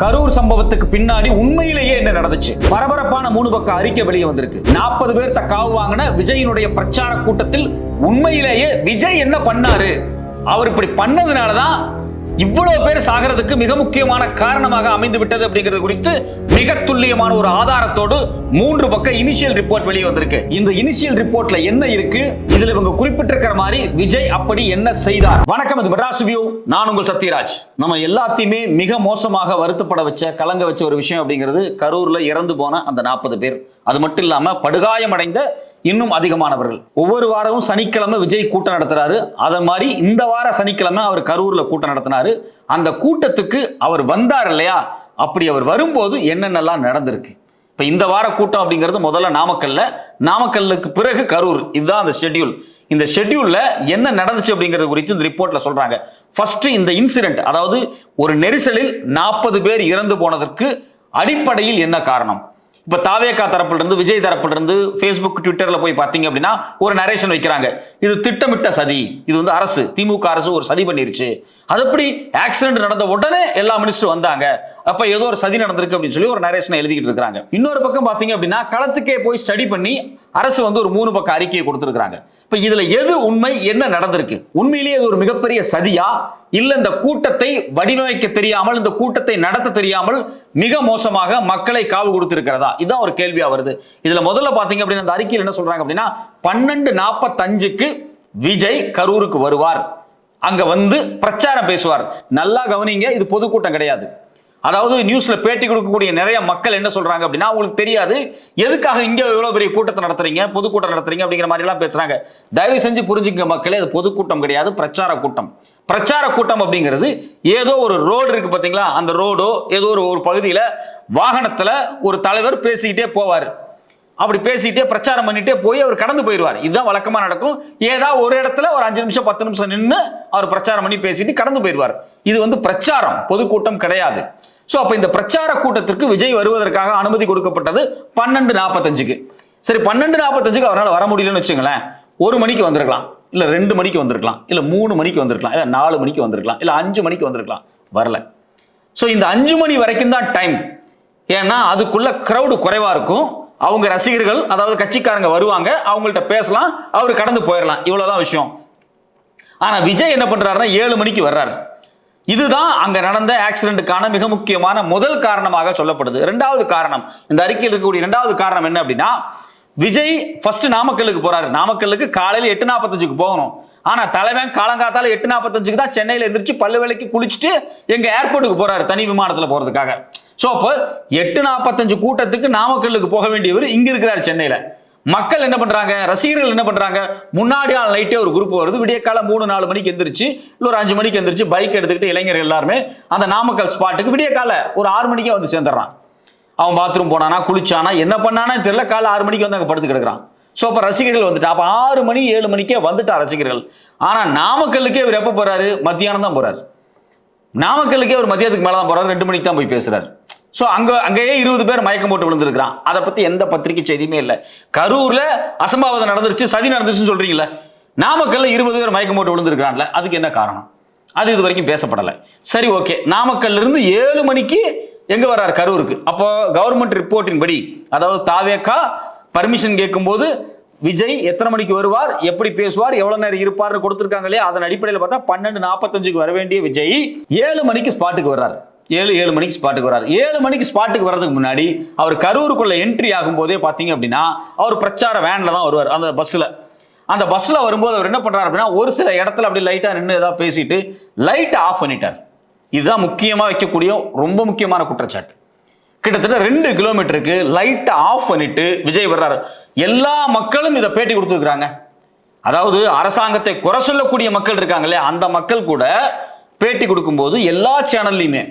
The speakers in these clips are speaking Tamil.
கரூர் சம்பவத்துக்கு பின்னாடி உண்மையிலேயே என்ன நடந்துச்சு? பரபரப்பான மூணு பக்க அறிக்கை வெளியே வந்திருக்கு. நாற்பது பேர்த்த காவு வாங்கின விஜயினுடைய பிரச்சார கூட்டத்தில் உண்மையிலேயே விஜய் என்ன பண்ணாரு? அவர் இப்படி பண்ணதுனாலதான் இவ்வளவு பேர் சாகிறதுக்கு மிக முக்கியமான காரணமாக அமைந்து விட்டது அப்படிங்கிறது குறித்து மிக துல்லியமான ஒரு ஆதாரத்தோடு மூன்று பக்க இனிஷியல் ரிப்போர்ட் வெளியே வந்திருக்கு. இந்த இனிஷியல் ரிப்போர்ட்ல என்ன இருக்கு? இதுல இவங்க குறிப்பிட்டிருக்கிற மாதிரி விஜய் அப்படி என்ன செய்தார்? வணக்கம் இது மெட்ராஸ் வியூ. நான் உங்கள் சத்யராஜ். நம்ம எல்லாத்தையுமே மிக மோசமாக வருத்தப்பட வச்ச கலங்க வச்ச ஒரு விஷயம் அப்படிங்கிறது கரூர்ல இறந்து போன அந்த நாற்பது பேர். அது மட்டும் இல்லாம படுகாயமடைந்த இன்னும் அதிகமானவர்கள். ஒவ்வொரு வாரமும் சனிக்கிழமை விஜய் கூட்டம் நடத்துறாரு. அதை மாதிரி இந்த வார சனிக்கிழமை அவர் கரூர்ல கூட்டம் நடத்தினாரு. அந்த கூட்டத்துக்கு அவர் வந்தார் இல்லையா? அப்படி அவர் வரும்போது என்னென்னலாம் நடந்திருக்கு? இப்ப இந்த வார கூட்டம் அப்படிங்கிறது முதல்ல நாமக்கல்ல. நாமக்கல்லுக்கு பிறகு கரூர். இதுதான் அந்த ஷெட்யூல் இந்த ஷெட்யூல்ல என்ன நடந்துச்சு அப்படிங்கிறது குறித்து இந்த ரிப்போர்ட்ல சொல்றாங்க. ஃபர்ஸ்ட் இந்த இன்சிடென்ட் அதாவது ஒரு நெரிசலில் நாற்பது பேர் இறந்து போனதற்கு அடிப்படையில் என்ன காரணம்? இப்ப தாவேகா தரப்புல இருந்து விஜய் தரப்புல இருந்து ஃபேஸ்புக் ட்விட்டர்ல போய் பாத்தீங்க அப்படின்னா ஒரு நரேஷன் வைக்கிறாங்க. இது திட்டமிட்ட சதி. இது வந்து அரசு திமுக அரசு ஒரு சதி பண்ணிருச்சு. அது எப்படி ஆக்சிடென்ட் நடந்த உடனே எல்லா மினிஸ்டரும் வந்தாங்க. அப்ப ஏதோ ஒரு சதி நடந்திருக்கு அப்படின்னு சொல்லி ஒரு நரேஷனை எழுதிக்கிட்டு இருக்காங்க இன்னொரு பக்கம் பாத்தீங்க அப்படின்னா களத்துக்கே போய் ஸ்டடி பண்ணி அரசு வந்து ஒரு மூணு பக்கம் அறிக்கையை கொடுத்துருக்காங்க இப்ப இதுல எது உண்மை என்ன நடந்திருக்கு? உண்மையிலேயே அது ஒரு மிகப்பெரிய சதியா? இல்ல இந்த கூட்டத்தை வடிவமைக்க தெரியாமல் இந்த கூட்டத்தை நடத்த தெரியாமல் மிக மோசமாக மக்களை காவு கொடுத்திருக்கிறதா? இதுதான் ஒரு கேள்வியாக வருது. இதுல முதல்ல பார்த்தீங்க அப்படின்னா அந்த அறிக்கையில் என்ன சொல்றாங்க அப்படின்னா பன்னெண்டு நாற்பத்தஞ்சுக்கு விஜய் கரூருக்கு வருவார். அங்க வந்து பிரச்சாரம் பேசுவார். நல்லா கவனிங்க இது பொதுக்கூட்டம் கிடையாது. அதாவது நியூஸ்ல பேட்டி கொடுக்கக்கூடிய நிறைய மக்கள் என்ன சொல்றாங்க அப்படின்னா அவங்களுக்கு தெரியாது. எதுக்காக இங்க இவ்வளவு பெரிய கூட்டத்தை நடத்துறீங்க? பொதுக்கூட்டம் நடத்துறீங்க? அப்படிங்கிற மாதிரி எல்லாம் பேசுறாங்க. தயவு செஞ்சு புரிஞ்சுக்க மக்களே அது பொதுக்கூட்டம் கிடையாது பிரச்சார கூட்டம். பிரச்சார கூட்டம் அப்படிங்கிறது ஏதோ ஒரு ரோடு இருக்கு பாத்தீங்களா? அந்த ரோடோ ஏதோ ஒரு ஒரு பகுதியில வாகனத்துல ஒரு தலைவர் பேசிக்கிட்டே போவார். அப்படி பேசிக்கிட்டே பிரச்சாரம் பண்ணிட்டே போய் அவர் கடந்து போயிடுவார். இதுதான் வழக்கமா நடக்கும். ஏதாவது ஒரு இடத்துல ஒரு அஞ்சு நிமிஷம் பத்து நிமிஷம் நின்று அவர் பிரச்சாரம் பண்ணி பேசிட்டு கடந்து போயிடுவார். இது வந்து பிரச்சாரம். பொதுக்கூட்டம் கிடையாது. ஸோ அப்போ இந்த பிரச்சார கூட்டத்திற்கு விஜய் வருவதற்காக அனுமதி கொடுக்கப்பட்டது பன்னெண்டு நாற்பத்தஞ்சுக்கு சரி பன்னெண்டு நாற்பத்தஞ்சுக்கு அவரால் வர முடியலன்னு வச்சுங்களேன் ஒரு மணிக்கு வந்திருக்கலாம். இல்லை ரெண்டு மணிக்கு வந்திருக்கலாம். இல்லை மூணு மணிக்கு வந்திருக்கலாம். இல்லை நாலு மணிக்கு வந்திருக்கலாம். இல்லை அஞ்சு மணிக்கு வந்திருக்கலாம். வரல. ஸோ இந்த அஞ்சு மணி வரைக்கும் தான் டைம் ஏன்னா அதுக்குள்ள க்ரௌடு குறைவாக இருக்கும். அவங்க ரசிகர்கள் அதாவது கட்சிக்காரங்க வருவாங்க. அவங்கள்ட்ட பேசலாம். அவர் கடந்து போயிடலாம் இவ்வளோதான் விஷயம். ஆனால் விஜய் என்ன பண்ணுறாருன்னா ஏழு மணிக்கு வர்றாரு. இதுதான் அங்க நடந்த ஆக்சிடென்ட்டுக்கான மிக முக்கியமான முதல் காரணமாக சொல்லப்படுது. ரெண்டாவது காரணம் இந்த அறிக்கையில் இருக்கக்கூடிய ரெண்டாவது காரணம் என்ன அப்படின்னா விஜய் ஃபர்ஸ்ட் நாமக்கல்லுக்கு போறாரு. நாமக்கல்லுக்கு காலையில எட்டு நாற்பத்தஞ்சுக்கு போகணும். ஆனா தலைவன் காலங்காத்தால எட்டு நாற்பத்தஞ்சுக்கு தான் சென்னையில எந்திரிச்சு பல்லு வேலைக்கு குளிச்சுட்டு எங்க ஏர்போர்ட்டுக்கு போறாரு தனி விமானத்துல போறதுக்காக. சோ அப்போ எட்டு நாற்பத்தஞ்சு கூட்டத்துக்கு நாமக்கல்லுக்கு போக வேண்டியவர் இங்க இருக்கிறார் சென்னையில. மக்கள் என்ன பண்றாங்க? ரசிகர்கள் என்ன பண்றாங்க? முன்னாடி நாள் நைட்டே ஒரு குரூப் வருது. விடிய காலம் மூணு நாலு மணிக்கு எந்திரிச்சு இல்ல ஒரு அஞ்சு மணிக்கு எந்திரிச்சு பைக் எடுத்துக்கிட்டு இளைஞர்கள் எல்லாருமே அந்த நாமக்கல் ஸ்பாட்டுக்கு விடிய கால ஒரு ஆறு மணிக்கே வந்து சேர்ந்துடுறான். அவன் பாத்ரூம் போனானா குளிச்சானா என்ன பண்ணானா தெரியல. காலை ஆறு மணிக்கு வந்து அங்க படுத்து கிடக்குறான் ஸோ அப்போ ரசிகர்கள் வந்துட்டா அப்போ ஆறு மணி ஏழு மணிக்கே வந்துட்டா ரசிகர்கள். ஆனா நாமக்கல்லுக்கே இவர் எப்போ போறாரு? மத்தியானம் தான் போறாரு. நாமக்கல்லுக்கே ஒரு மதியத்துக்கு மேல தான் போறாரு. ரெண்டு மணிக்கு தான் போய் பேசுறாரு. ஸோ அங்க அங்கேயே இருபது பேர் மயக்கம் போட்டு விழுந்திருக்கிறான். அதை பத்தி எந்த பத்திரிகை செய்தியுமே இல்லை. கரூர்ல அசம்பாவிதம் நடந்துருச்சு சதி நடந்துச்சுன்னு சொல்கிறீங்களே நாமக்கல்ல இருபது பேர் மயக்கம் போட்டு விழுந்திருக்கிறான்ல அதுக்கு என்ன காரணம்? அது இது வரைக்கும் பேசப்படலை. சரி ஓகே. நாமக்கல்ல இருந்து ஏழு மணிக்கு எங்க வர்றாரு கரூருக்கு? அப்போ கவர்மெண்ட் ரிப்போர்ட்டின் படி அதாவது தாவேக்கா பர்மிஷன் கேட்கும்போது விஜய் எத்தனை மணிக்கு வருவார் எப்படி பேசுவார் எவ்வளவு நேரம் இருப்பார்னு கொடுத்துருக்காங்க இல்லையா? அதன் அடிப்படையில் பார்த்தா பன்னெண்டு நாற்பத்தஞ்சுக்கு வர வேண்டிய விஜய் ஏழு மணிக்கு ஸ்பாட்டுக்கு வர்றாரு. ஏழு ஏழு மணிக்கு ஸ்பாட்டுக்கு வர்றார். ஏழு மணிக்கு ஸ்பாட்டுக்கு வர்றதுக்கு முன்னாடி அவர் கரூருக்குள்ள என்ட்ரி ஆகும் போதே பார்த்தீங்க அப்படின்னா அவர் பிரச்சார வேன்ல தான் வருவார் அந்த பஸ்ல அந்த பஸ்ல வரும்போது அவர் என்ன பண்றாரு அப்படின்னா ஒரு சில இடத்துல அப்படி லைட்டா நின்று ஏதாவது பேசிட்டு லைட்டை ஆஃப் பண்ணிட்டார். இதுதான் முக்கியமா வைக்கக்கூடிய ரொம்ப முக்கியமான குற்றச்சாட்டு. கிட்டத்தட்ட ரெண்டு கிலோமீட்டருக்கு லைட்டை ஆஃப் பண்ணிட்டு விஜய் வர்றாரு. எல்லா மக்களும் இதை பேட்டி கொடுத்துருக்குறாங்க. அதாவது அரசாங்கத்தை குறை சொல்லக்கூடிய மக்கள் இருக்காங்களே அந்த மக்கள் கூட பேட்டி கொடுக்கும்போது எல்லா சேனல்லையுமே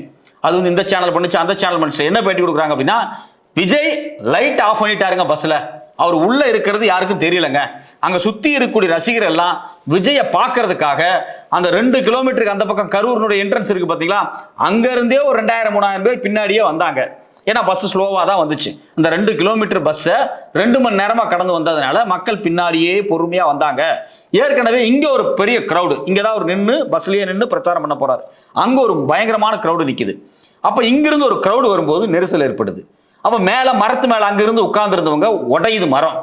அது வந்து இந்த சேனல் பண்ணுச்சு அந்த சேனல் பண்ணுச்சு. என்ன பேட்டி கொடுக்குறாங்க அப்படின்னா விஜய் லைட் ஆஃப் பண்ணிட்டாருங்க பஸ்ல அவர் உள்ள இருக்கிறது யாருக்கும் தெரியலங்க. அங்க சுத்தி இருக்கக்கூடிய ரசிகர் எல்லாம் விஜய பார்க்கறதுக்காக அந்த ரெண்டு கிலோமீட்டருக்கு அந்த பக்கம் கரூர்னுடைய என்ட்ரன்ஸ் இருக்கு பாத்தீங்களா? அங்க இருந்தே ஒரு ரெண்டாயிரம் மூணாயிரம் பேர் பின்னாடியே வந்தாங்க. ஏன்னா பஸ் ஸ்லோவாக தான் வந்துச்சு. இந்த ரெண்டு கிலோமீட்டர் பஸ்ஸை ரெண்டு மணி நேரமாக கடந்து வந்ததுனால மக்கள் பின்னாடியே பொறுமையாக வந்தாங்க. ஏற்கனவே இங்கே ஒரு பெரிய க்ரௌடு இங்கே தான் ஒரு நின்று பஸ்லேயே நின்று பிரச்சாரம் பண்ண போகிறார் அங்கே ஒரு பயங்கரமான க்ரௌடு நிற்கிது அப்போ இங்கிருந்து ஒரு க்ரௌடு வரும்போது நெரிசல் ஏற்படுது. அப்போ மேலே மரத்து மேலே அங்கிருந்து உட்காந்துருந்தவங்க உடையுது மரம்.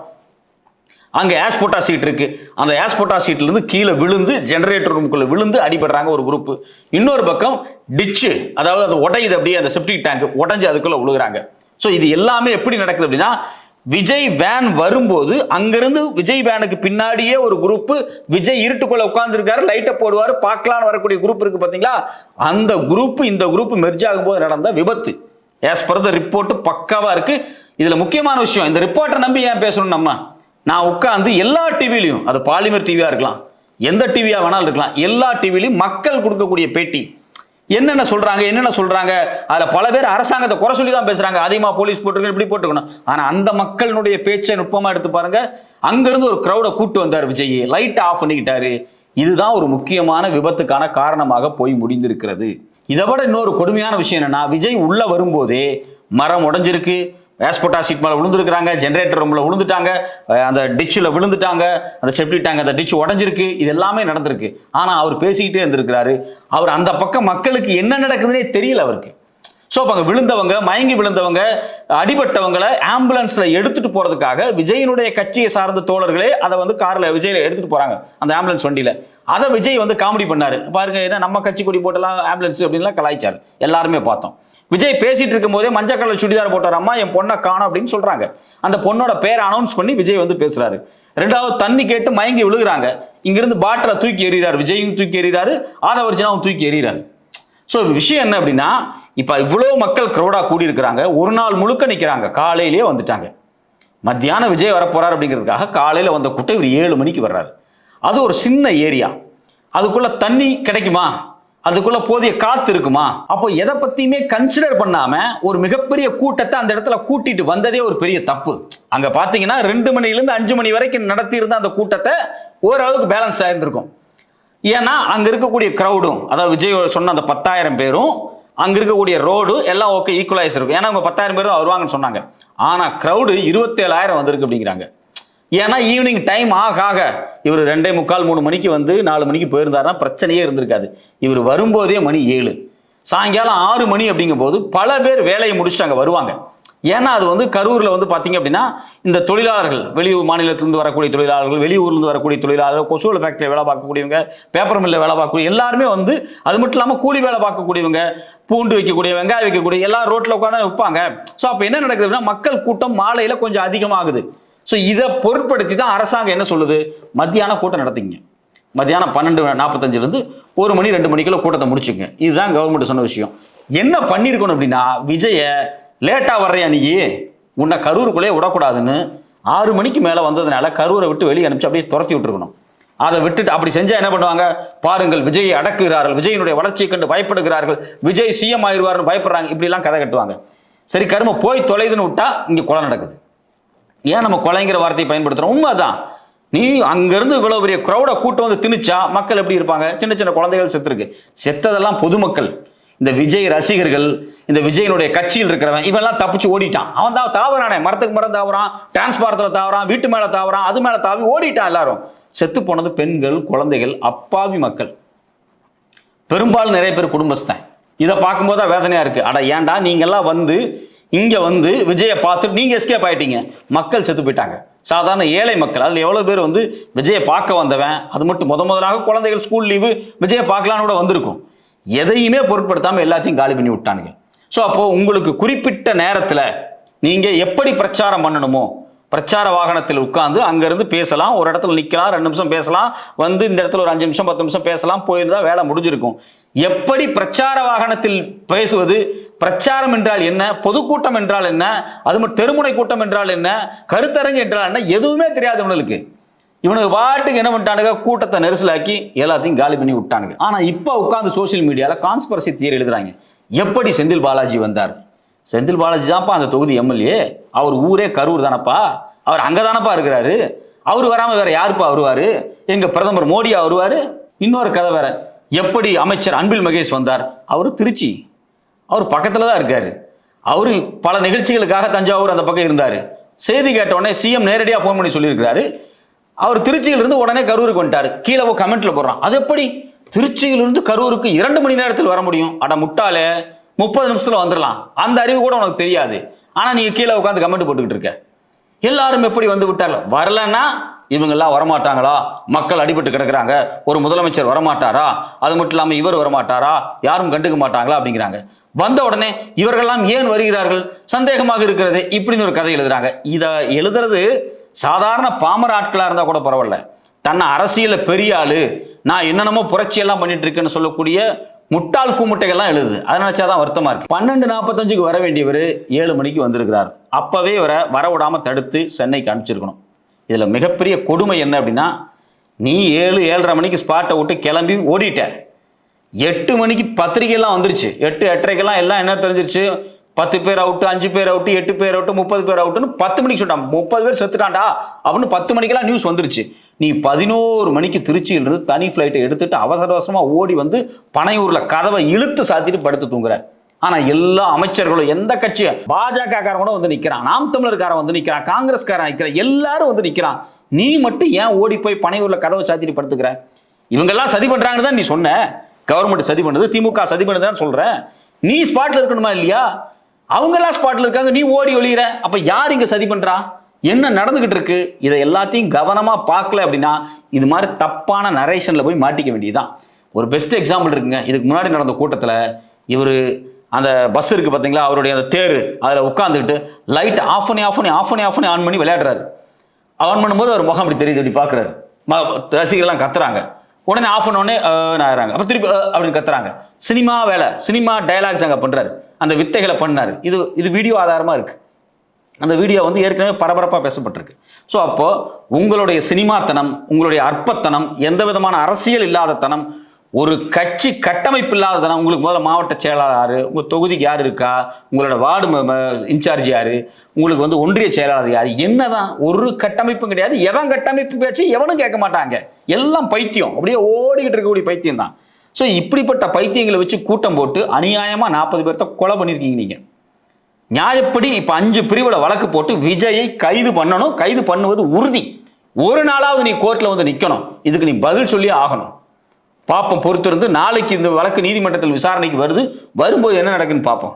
அங்கே ஏஸ்போட்டா சீட் இருக்கு. அந்த ஏஸ்போட்டா சீட்லேருந்து கீழே விழுந்து ஜெனரேட்டர் ரூமுக்குள்ள விழுந்து அடிபடுறாங்க ஒரு குரூப் இன்னொரு பக்கம் டிச்சு அதாவது அது உடையுது அப்படியே அந்த செப்டிக் டேங்க் உடஞ்சி அதுக்குள்ளே விழுகிறாங்க ஸோ இது எல்லாமே எப்படி நடக்குது அப்படின்னா விஜய் வேன் வரும்போது அங்கிருந்து விஜய் வேனுக்கு பின்னாடியே ஒரு குரூப் விஜய் இருட்டுக்குள்ள உட்காந்துருக்காரு லைட்டை போடுவார் பார்க்கலான்னு வரக்கூடிய குரூப் இருக்கு பாத்தீங்களா அந்த குரூப் இந்த குரூப் மெர்ஜ் ஆகும்போது நடந்த விபத்து. ஏஸ் பர் த ரிப்போர்ட் பக்காவா இருக்கு. இதுல முக்கியமான விஷயம் இந்த ரிப்போர்ட்டை நம்பி ஏன் பேசணும் நம்ம? நான் உட்காந்து எல்லா டிவிலையும் அது பாலிமர் டிவியா இருக்கலாம் எந்த டிவியா வேணாலும் இருக்கலாம் எல்லா டிவிலையும் மக்கள் கொடுக்கக்கூடிய பேட்டி. என்னென்ன சொல்றாங்க என்னென்ன சொல்றாங்க? அதுல பல பேர் அரசாங்கத்தை குறை சொல்லி தான் பேசுறாங்க. அதிகமா போலீஸ் போட்டுருக்கணும் இப்படி போட்டுக்கணும் ஆனா அந்த மக்களுடைய பேச்சை நுட்பமா எடுத்து பாருங்க. அங்கிருந்து ஒரு க்ரௌடை கூட்டு வந்தார் விஜய். Light off பண்ணிக்கிட்டாரு. இதுதான் ஒரு முக்கியமான விபத்துக்கான காரணமாக போய் முடிந்திருக்கிறது. இதை விட இன்னொரு கொடுமையான விஷயம் என்னன்னா விஜய் உள்ள வரும்போதே மரம் உடஞ்சிருக்கு. வேஸ்போட்டா சீட் மேலே விழுந்துருக்குறாங்க. ஜென்ரேட்டர் ரூமில் விழுந்துட்டாங்க. அந்த டிச்சில் விழுந்துட்டாங்க. அந்த செப்டி டேங்க் அந்த டிச் உடஞ்சிருக்கு. இது எல்லாமே நடந்திருக்கு. ஆனால் அவர் பேசிக்கிட்டே இருந்திருக்கிறாரு. அவர் அந்த பக்கம் மக்களுக்கு என்ன நடக்குதுன்னே தெரியல அவருக்கு. ஸோ அப்போ அங்கே விழுந்தவங்க மயங்கி விழுந்தவங்க அடிபட்டவங்களை ஆம்புலன்ஸில் எடுத்துகிட்டு போகிறதுக்காக விஜயனுடைய கட்சியை சார்ந்த தோழர்களே அதை வந்து காரில் விஜயில் எடுத்துகிட்டு போகிறாங்க அந்த ஆம்புலன்ஸ் வண்டியில். அதை விஜய் வந்து காமெடி பண்ணார். பாருங்க ஏன்னா நம்ம கட்சி கொடி போட்டெல்லாம் ஆம்புலன்ஸ் அப்படின்லாம் கலாய்ச்சார். எல்லாருமே பார்த்தோம். விஜய் பேசிட்டு இருக்கும் போதே மஞ்சள் கலர் சுடிதார் போட்டார் அம்மா என் பொண்ணை காணும் அப்படின்னு சொல்றாங்க. அந்த பொண்ணோட பேரை அனௌன்ஸ் பண்ணி விஜய் வந்து பேசுறாரு. ரெண்டாவது தண்ணி கேட்டு மயங்கி விழுகுறாங்க. இங்கிருந்து பாட்டில தூக்கி எறிகிறார். விஜயும் தூக்கி எறிகிறாரு. ஆதவர்ஜனாவும் தூக்கி எறிகிறாரு. ஸோ விஷயம் என்ன அப்படின்னா இப்போ இவ்வளோ மக்கள் க்ரௌடாக கூடியிருக்கிறாங்க. ஒரு நாள் முழுக்க நிற்கிறாங்க காலையிலேயே வந்துட்டாங்க. மத்தியானம் விஜய் வரப்போறார் அப்படிங்கிறதுக்காக காலையில் வந்த கூட்டம் இவர் ஏழு மணிக்கு வர்றாரு. அது ஒரு சின்ன ஏரியா. அதுக்குள்ள தண்ணி கிடைக்குமா? அதுக்குள்ள போதிய காத்து இருக்குமா? அப்போ எதை பத்தியுமே கன்சிடர் பண்ணாம ஒரு மிகப்பெரிய கூட்டத்தை அந்த இடத்துல கூட்டிட்டு வந்ததே ஒரு பெரிய தப்பு. அங்க பாத்தீங்கன்னா ரெண்டு மணிலேருந்து அஞ்சு மணி வரைக்கும் நடத்தி இருந்த அந்த கூட்டத்தை ஓரளவுக்கு பேலன்ஸ் ஆயிருந்திருக்கும். ஏன்னா அங்க இருக்கக்கூடிய கிரௌடும் அதாவது விஜய் சொன்ன அந்த பத்தாயிரம் பேரும் அங்க இருக்கக்கூடிய ரோடு எல்லாம் ஓகே ஈக்குவலைஸ் இருக்கும் ஏன்னா அவங்க பத்தாயிரம் பேர் தான் வருவாங்கன்னு சொன்னாங்க. ஆனா கிரௌடு இருபத்தேழாயிரம் வந்திருக்கு அப்படிங்கிறாங்க. ஏன்னா ஈவினிங் டைம் ஆக ஆக இவர் ரெண்டே முக்கால் மூணு மணிக்கு வந்து நாலு மணிக்கு போயிருந்தாருன்னா பிரச்சனையே இருந்திருக்காது. இவர் வரும்போதே மணி ஏழு. சாயங்காலம் ஆறு மணி அப்படிங்கும் போது பல பேர் வேலையை முடிச்சுட்டு அங்கே வருவாங்க. ஏன்னா அது வந்து கரூரில் வந்து பார்த்தீங்க அப்படின்னா இந்த தொழிலாளர்கள் வெளியூர் மாநிலத்திலிருந்து வரக்கூடிய தொழிலாளர்கள் வெளியூர்லேருந்து வரக்கூடிய தொழிலாளர்கள் கொசுவல் ஃபேக்டரியில் வேலை பார்க்கக்கூடியவங்க பேப்பர் மில்லில் வேலை பார்க்கக்கூடிய எல்லாருமே வந்து அது மட்டும் இல்லாமல் கூலி வேலை பார்க்கக்கூடியவங்க பூண்டு வைக்கக்கூடிய வெங்காயம் வைக்கக்கூடிய எல்லா ரோட்டில் உட்காந்து வைப்பாங்க ஸோ அப்போ என்ன நடக்குது அப்படின்னா மக்கள் கூட்டம் மாலையில் கொஞ்சம் அதிகமாகுது. ஸோ இதை பொருட்படுத்தி தான் அரசாங்கம் என்ன சொல்லுது? மத்தியானம் கூட்டம் நடத்திங்க. மத்தியானம் பன்னெண்டு நாற்பத்தஞ்சிலேருந்து ஒரு மணி ரெண்டு மணிக்குள்ள கூட்டத்தை முடிச்சுங்க. இதுதான் கவர்மெண்ட் சொன்ன விஷயம். என்ன பண்ணியிருக்கணும் அப்படின்னா விஜய லேட்டாக வர்றியா நீ? உன்னை கரூருக்குள்ளே விடக்கூடாதுன்னு ஆறு மணிக்கு மேலே வந்ததுனால கரூரை விட்டு வெளியே அனுப்பிச்சு அப்படியே துரத்தி விட்டுருக்கணும். அதை விட்டுட்டு அப்படி செஞ்சால் என்ன பண்ணுவாங்க? பாருங்கள் விஜயை அடக்குகிறார்கள். விஜயினுடைய வளர்ச்சியை கண்டு பயப்படுகிறார்கள். விஜய் சிஎம் ஆயிடுவார்னு பயப்படுறாங்க. இப்படிலாம் கதை கட்டுவாங்க. சரி கரும போய் தொலைதுன்னு விட்டா இங்கே கொலை நடக்குது. ஏன் நம்ம கொலைங்கிற வார்த்தையை பயன்படுத்துறோம்? உண்மைதான். நீ அங்கிருந்து இவ்வளவு பெரிய க்ரௌடை கூட்டம் வந்து திணிச்சா மக்கள் எப்படி இருப்பாங்க? சின்ன சின்ன குழந்தைகள் செத்துருக்கு. செத்ததெல்லாம் பொதுமக்கள். இந்த விஜய் ரசிகர்கள் இந்த விஜயனுடைய கட்சியில் இருக்கிறவன் இவெல்லாம் தப்பிச்சு ஓடிட்டான். அவன் தான் தாவறானே. மரத்துக்கு மரம் தாவறான் டிரான்ஸ்பாரத்தில் தாவறான் வீட்டு மேலே தாவறான் அது மேலே தாவி ஓடிட்டான் எல்லாரும். செத்து போனது பெண்கள் குழந்தைகள் அப்பாவி மக்கள். பெரும்பாலும் நிறைய பேர் குடும்பஸ்தான். இதை பார்க்கும்போது தான் வேதனையாக இருக்குது அட ஏன்டா நீங்கள்லாம் வந்து இங்க வந்து விஜயை பார்த்துட்டு நீங்க எஸ்கேப் ஆயிட்டீங்க. மக்கள் செத்து போயிட்டாங்க. சாதாரண ஏழை மக்கள் அதில் எவ்வளோ பேர் வந்து விஜயை பார்க்க வந்தவன் அது மட்டும் முத முதலாக குழந்தைகள் ஸ்கூல் லீவு விஜயை பார்க்கலான்னு கூட வந்திருக்கும். எதையுமே பொருட்படுத்தாமல் எல்லாத்தையும் காலி பண்ணி விட்டானுங்க. ஸோ அப்போது உங்களுக்கு குறிப்பிட்ட நேரத்தில் நீங்கள் எப்படி பிரச்சாரம் பண்ணணுமோ பிரச்சார வாகனத்தில் உட்காந்து அங்கேருந்து பேசலாம். ஒரு இடத்துல நிற்கலாம் ரெண்டு நிமிஷம் பேசலாம். வந்து இந்த இடத்துல ஒரு அஞ்சு நிமிஷம் பத்து நிமிஷம் பேசலாம். போயிருந்தா வேலை முடிஞ்சிருக்கும். எப்படி பிரச்சார வாகனத்தில் பேசுவது? பிரச்சாரம் என்றால் என்ன? பொதுக்கூட்டம் என்றால் என்ன? அது மட்டும் தெருமுனை கூட்டம் என்றால் என்ன? கருத்தரங்கு என்றால் என்ன? எதுவுமே தெரியாது இவனுக்கு. இவனுக்கு பாட்டுக்கு என்ன பண்ணிட்டானுங்க? கூட்டத்தை நெரிசலாக்கி எல்லாத்தையும் காலி பண்ணி விட்டானுங்க. ஆனால் இப்போ உட்காந்து சோஷியல் மீடியாவில் கான்ஸ்பரசி தியரி எழுதுறாங்க. எப்படி செந்தில் பாலாஜி வந்தார்? செந்தில் பாலாஜி தான்ப்பா அந்த தொகுதி எம்எல்ஏ. அவர் ஊரே கரூர் தானப்பா. அவர் அங்கே தானப்பா இருக்கிறாரு. அவர் வராமல் வேற யாருப்பா வருவார்? எங்கள் பிரதமர் மோடியா வருவார்? இன்னொரு கதை வேற. எப்படி அமைச்சர் அன்பில் மகேஷ் வந்தார்? அவர் திருச்சி. அவர் பக்கத்தில் தான் இருக்காரு. அவரு பல நிகழ்ச்சிகளுக்காக தஞ்சாவூர் அந்த பக்கம் இருந்தார். செய்தி கேட்ட உடனே சிஎம் நேரடியாக ஃபோன் பண்ணி சொல்லியிருக்கிறாரு. அவர் திருச்சியிலிருந்து உடனே கரூருக்கு வந்துட்டார். கீழே கமெண்ட்ல போடுறான். அது எப்படி? திருச்சியிலிருந்து கரூருக்கு இரண்டு மணி நேரத்தில் வர முடியும்? அட முட்டாளே. முப்பது நிமிஷத்துல வந்துடலாம். அந்த அறிவு கூட உனக்கு தெரியாது. ஆனா நீங்க கீழே உட்காந்து கமெண்ட் போட்டுக்கிட்டு இருக்க. எல்லாரும் எப்படி வந்து விட்டார்கள்? வரலன்னா இவங்கெல்லாம் வரமாட்டாங்களா? மக்கள் அடிபட்டு கிடக்குறாங்க. ஒரு முதலமைச்சர் வரமாட்டாரா? அது மட்டும் இல்லாமல் இவர் வரமாட்டாரா? யாரும் கண்டுக்க மாட்டாங்களா? அப்படிங்கிறாங்க. வந்த உடனே இவர்கள்லாம் ஏன் வருகிறார்கள்? சந்தேகமாக இருக்கிறது. இப்படின்னு ஒரு கதை எழுதுறாங்க. இதை எழுதுறது சாதாரண பாமர ஆட்களாக இருந்தால் கூட பரவாயில்ல. தன்னை அரசியலில் பெரிய ஆளு. நான் என்னென்னமோ புரட்சியெல்லாம் பண்ணிட்டு இருக்கேன்னு சொல்லக்கூடிய முட்டாள் கூமுட்டைகள்லாம் எழுதுது அதை நினைச்சாதான் வருத்தமா இருக்கு. பன்னெண்டு நாற்பத்தஞ்சுக்கு வர வேண்டியவர் ஏழு மணிக்கு வந்திருக்கிறார். அப்பவே வர வரவிடாம தடுத்து சென்னைக்கு அனுப்பிச்சிருக்கணும். இதுல மிகப்பெரிய கொடுமை என்ன அப்படின்னா நீ ஏழு ஏழரை மணிக்கு ஸ்பாட்டை விட்டு கிளம்பி ஓடிட்ட. எட்டு மணிக்கு பத்திரிகைலாம் வந்துருச்சு. எட்டு எட்டரைக்கெல்லாம் எல்லாம் என்ன தெரிஞ்சிருச்சு? பத்து பேர் அவுட்டு அஞ்சு பேர் அவுட்டு எட்டு பேர் அவுட்டு முப்பது பேர் அவுட்டுன்னு பத்து மணிக்கு சொல்லிட்டான். முப்பது பேர் செத்துட்டான்டா அப்படின்னு பத்து மணிக்கெல்லாம் நியூஸ் வந்துருச்சு. நீ பதினோரு மணிக்கு திருச்சியிலிருந்து தனி ஃப்ளைட்டை எடுத்துட்டு அவசர அவசரமா ஓடி வந்து பனையூர்ல கதவை இழுத்து சாத்திட்டு படுத்து தூங்குற. ஆனா எல்லா அமைச்சர்களும் எந்த கட்சி பாஜக காரன் கூட வந்து நிக்கிறான். நாம் தமிழர்காரன் வந்து நிக்கிறான். காங்கிரஸ்காரன் நிக்கிறான். எல்லாரும் வந்து நிக்கிறான். நீ மட்டும் ஏன் ஓடி போய் பனையூர்ல கதவை சாத்திட்டு படுத்துக்கிற? இவங்கெல்லாம் சதி பண்றாங்கன்னு தான் நீ சொன்ன. கவர்மெண்ட் சதி பண்ணுது திமுக சதி பண்ணுதுன்னு சொல்றேன். நீ ஸ்பாட்ல இருக்கணுமா இல்லையா? அவங்க எல்லாம் ஸ்பாட்ல இருக்காங்க நீ ஓடி ஒளியிற. அப்ப யார் இங்க சதி பண்றா? என்ன நடந்துகிட்டு இருக்கு? இதை எல்லாத்தையும் கவனமா பார்க்கல அப்படின்னா இது மாதிரி தப்பான நரேஷன்ல போய் மாட்டிக்க வேண்டியதுதான். ஒரு பெஸ்ட் எக்ஸாம்பிள் இருக்குங்க. இதுக்கு முன்னாடி நடந்த கூட்டத்துல இவர் அந்த பஸ் இருக்கு பாத்தீங்களா? அவருடைய அந்த தேர் அதில் உட்காந்துக்கிட்டு லைட் ஆஃப் பண்ணி ஆஃப் பண்ணி ஆஃப் பண்ணி ஆஃப் பண்ணி ஆன் பண்ணி விளையாடுறாரு. ஆன் பண்ணும்போது அவர் முகம் அப்படி தெரியுது அப்படி பார்க்குறாரு. ரசிகர்லாம் கத்துறாங்க. உடனே ஆஃப் பண்ண உடனே ஆகிறாங்க அப்புறம் திருப்பி அப்படின்னு கத்துறாங்க. சினிமா வேலை சினிமா டயலாக்ஸ் அங்கே பண்றாரு. அந்த வித்தைகளை பண்ணாரு. இது இது வீடியோ ஆதாரமா இருக்கு. அந்த வீடியோ வந்து ஏற்கனவே பரபரப்பாக பேசப்பட்டிருக்கு. ஸோ அப்போ உங்களுடைய சினிமாத்தனம் உங்களுடைய அற்பத்தனம் எந்த விதமான அரசியல் இல்லாத தனம் ஒரு கட்சி கட்டமைப்பு இல்லாததுனா உங்களுக்கு முதல்ல மாவட்ட செயலாளர் யாரு? உங்க தொகுதிக்கு யார் இருக்கா? உங்களோட வார்டு இன்சார்ஜ் யாரு? உங்களுக்கு வந்து ஒன்றிய செயலாளர் யாரு? என்னதான் ஒரு கட்டமைப்பும் கிடையாது. எவன் கட்டமைப்பு பேச்சு எவனும் கேட்க மாட்டாங்க. எல்லாம் பைத்தியம். அப்படியே ஓடிக்கிட்டு இருக்கக்கூடிய பைத்தியம் தான். ஸோ இப்படிப்பட்ட பைத்தியங்களை வச்சு கூட்டம் போட்டு அநியாயமா நாற்பது பேர்த்த கொலை பண்ணியிருக்கீங்க நீங்க. நியாயப்படி இப்ப அஞ்சு பிரிவுல வழக்கு போட்டு விஜயை கைது பண்ணணும். கைது பண்ணுவது உறுதி. ஒரு நாளாவது நீ கோர்ட்ல வந்து நிக்கணும். இதுக்கு நீ பதில் சொல்லி ஆகணும். பாப்போம் பொறுத்திருந்து நாளைக்கு இந்த வழக்கு நீதிமன்றத்தில் விசாரணைக்கு வருது. வரும்போது என்ன நடக்குன்னு பார்ப்போம்